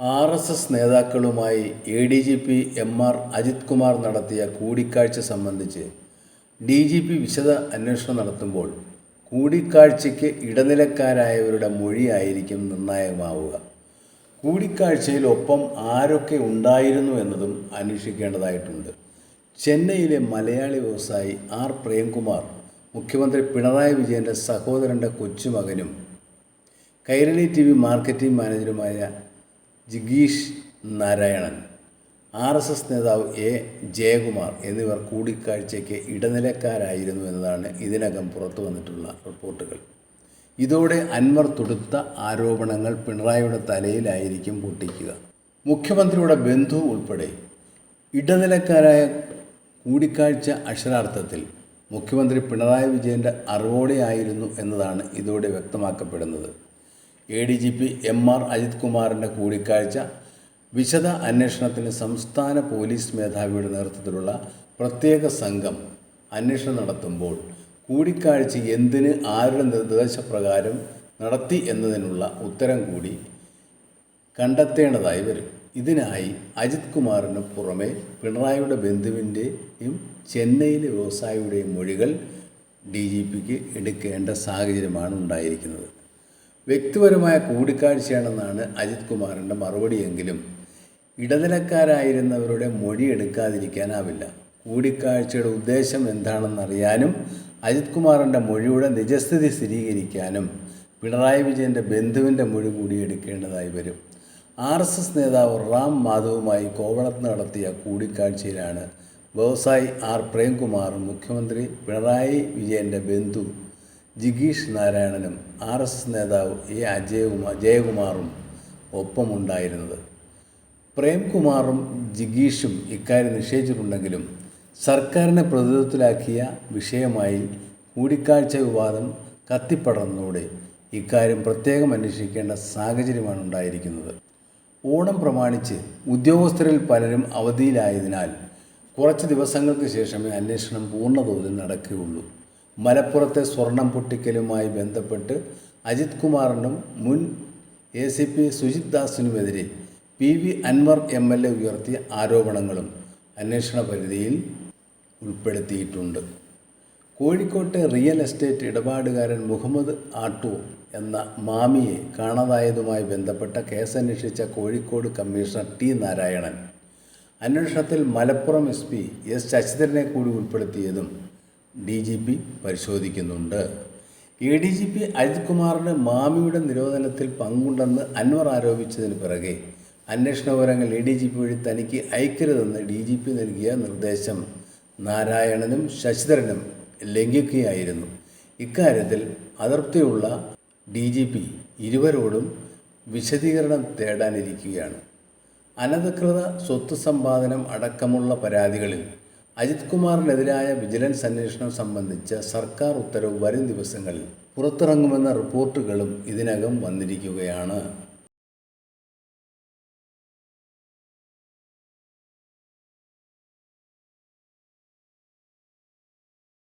R S S നേതാക്കളുമായി A D G P M R Ajith Kumar നടത്തിയ കൂടിക്കാഴ്ച സംബന്ധിച്ച് ഡി ജി പി വിശദ അന്വേഷണം നടത്തുമ്പോൾ കൂടിക്കാഴ്ചയ്ക്ക് ഇടനിലക്കാരായവരുടെ മൊഴിയായിരിക്കും നിർണായകമാവുക. കൂടിക്കാഴ്ചയിൽ ഒപ്പം ആരൊക്കെ ഉണ്ടായിരുന്നു എന്നതും അന്വേഷിക്കേണ്ടതായിട്ടുണ്ട്. ചെന്നൈയിലെ മലയാളി വ്യവസായി ആർ പ്രേംകുമാർ മുഖ്യമന്ത്രി പിണറായി വിജയന്റെ സഹോദരന്റെ കൊച്ചുമകനും കൈരളി ടി വി മാർക്കറ്റിംഗ് മാനേജറുമായ ജിഗീഷ് നാരായണൻ ആർ എസ് എസ് നേതാവ് എ. ജയകുമാർ എന്നിവർ കൂടിക്കാഴ്ചയ്ക്ക് ഇടനിലക്കാരായിരുന്നു എന്നതാണ് ഇതിനകം പുറത്തു വന്നിട്ടുള്ള റിപ്പോർട്ടുകൾ. ഇതോടെ അൻവർ തൊടുത്ത ആരോപണങ്ങൾ പിണറായിയുടെ തലയിലായിരിക്കും പൊട്ടിക്കുക. മുഖ്യമന്ത്രിയുടെ ബന്ധു ഉൾപ്പെടെ ഇടനിലക്കാരായ കൂടിക്കാഴ്ച അക്ഷരാർത്ഥത്തിൽ മുഖ്യമന്ത്രി പിണറായി വിജയന്റെ അറിവോടെയായിരുന്നു എന്നതാണ് ഇതോടെ വ്യക്തമാക്കപ്പെടുന്നത്. A D G P M R Ajith കുമാറിന്റെ കൂടിക്കാഴ്ച വിശദ അന്വേഷണത്തിന് സംസ്ഥാന പോലീസ് മേധാവിയുടെ നേതൃത്വത്തിലുള്ള പ്രത്യേക സംഘം അന്വേഷണം നടത്തുമ്പോൾ കൂടിക്കാഴ്ച എന്തിന് ആരുടെ നിർദ്ദേശപ്രകാരം നടത്തി എന്നതിനുള്ള ഉത്തരം കൂടി കണ്ടെത്തേണ്ടതായി വരും. ഇതിനായി അജിത് കുമാറിന് പുറമെ പിണറായിയുടെ ബന്ധുവിന്റെയും ചെന്നൈയിലെ വ്യവസായിയുടെയും മൊഴികൾ ഡി ജി പിക്ക് എടുക്കേണ്ട സാഹചര്യമാണ് ഉണ്ടായിരിക്കുന്നത്. വ്യക്തിപരമായ കൂടിക്കാഴ്ചയാണെന്നാണ് അജിത് കുമാറിന്റെ മറുപടിയെങ്കിലും ഇടനിലക്കാരായിരുന്നവരുടെ മൊഴി എടുക്കാതിരിക്കാനാവില്ല. കൂടിക്കാഴ്ചയുടെ ഉദ്ദേശം എന്താണെന്നറിയാനും അജിത് കുമാറിന്റെ മൊഴിയുടെ നിജസ്ഥിതി സ്ഥിരീകരിക്കാനും പിണറായി വിജയന്റെ ബന്ധുവിന്റെ മൊഴി കൂടി എടുക്കേണ്ടതായി വരും. ആർ എസ് എസ് നേതാവ് റാം മാധവുമായി കോവളത്ത് നടത്തിയ കൂടിക്കാഴ്ചയിലാണ് വ്യവസായി ആർ പ്രേംകുമാറും മുഖ്യമന്ത്രി പിണറായി വിജയന്റെ ബന്ധു ജിഗീഷ് നാരായണനും ആർ എസ് എസ് നേതാവ് എ അജയകുമാർ ജയകുമാറും ഒപ്പമുണ്ടായിരുന്നത്. പ്രേംകുമാറും ജിഗീഷും ഇക്കാര്യം നിശ്ചയിച്ചിട്ടുണ്ടെങ്കിലും സർക്കാരിനെ പ്രതിരോധത്തിലാക്കിയ വിഷയമായി കൂടിക്കാഴ്ച വിവാദം കത്തിപ്പടർന്നതോടെ ഇക്കാര്യം പ്രത്യേകം അന്വേഷിക്കേണ്ട സാഹചര്യമാണ് ഉണ്ടായിരിക്കുന്നത്. ഓണം പ്രമാണിച്ച് ഉദ്യോഗസ്ഥരിൽ പലരും അവധിയിലായതിനാൽ കുറച്ച് ദിവസങ്ങൾക്ക് ശേഷമേ അന്വേഷണം പൂർണതോതിൽ നടക്കുകയുള്ളൂ. മലപ്പുറത്തെ സ്വർണം പൊട്ടിക്കലുമായി ബന്ധപ്പെട്ട് അജിത് കുമാറിനും മുൻ A C P Sujith ദാസിനുമെതിരെ P V Anvar M L A ഉയർത്തിയ ആരോപണങ്ങളും അന്വേഷണ പരിധിയിൽ ഉൾപ്പെടുത്തിയിട്ടുണ്ട്. കോഴിക്കോട്ടെ റിയൽ എസ്റ്റേറ്റ് ഇടപാടുകാരൻ മുഹമ്മദ് ആട്ടൂർ എന്ന മാമിയെ കാണാതായതുമായി ബന്ധപ്പെട്ട കേസന്വേഷിച്ച കോഴിക്കോട് കമ്മീഷണർ ടി നാരായണൻ. അന്വേഷണത്തിൽ മലപ്പുറം എസ് പി എസ് ശശിധരനെ കൂടി ഉൾപ്പെടുത്തിയതും ഡി ജി പി പരിശോധിക്കുന്നുണ്ട്. A D G P Ajith കുമാറിന് മാമിയുടെ നിരോധനത്തിൽ പങ്കുണ്ടെന്ന് അൻവർ ആരോപിച്ചതിന് പിറകെ അന്വേഷണ വിവരങ്ങൾ എ ഡി ജി പി വഴി തനിക്ക് അയക്കരുതെന്ന് ഡി ജി പി നൽകിയ നിർദ്ദേശം നാരായണനും ശശിധരനും ലംഘിക്കുകയായിരുന്നു. ഇക്കാര്യത്തിൽ അതൃപ്തിയുള്ള ഡി ജി പി ഇരുവരോടും വിശദീകരണം തേടാനിരിക്കുകയാണ്. അനധികൃത സ്വത്ത് സമ്പാദനം അടക്കമുള്ള പരാതികളിൽ അജിത് കുമാറിനെതിരായ വിജിലൻസ് അന്വേഷണം സംബന്ധിച്ച സർക്കാർ ഉത്തരവ് വരും ദിവസങ്ങളിൽ പുറത്തിറങ്ങുമെന്ന റിപ്പോർട്ടുകളും ഇതിനകം വന്നിരിക്കുകയാണ്.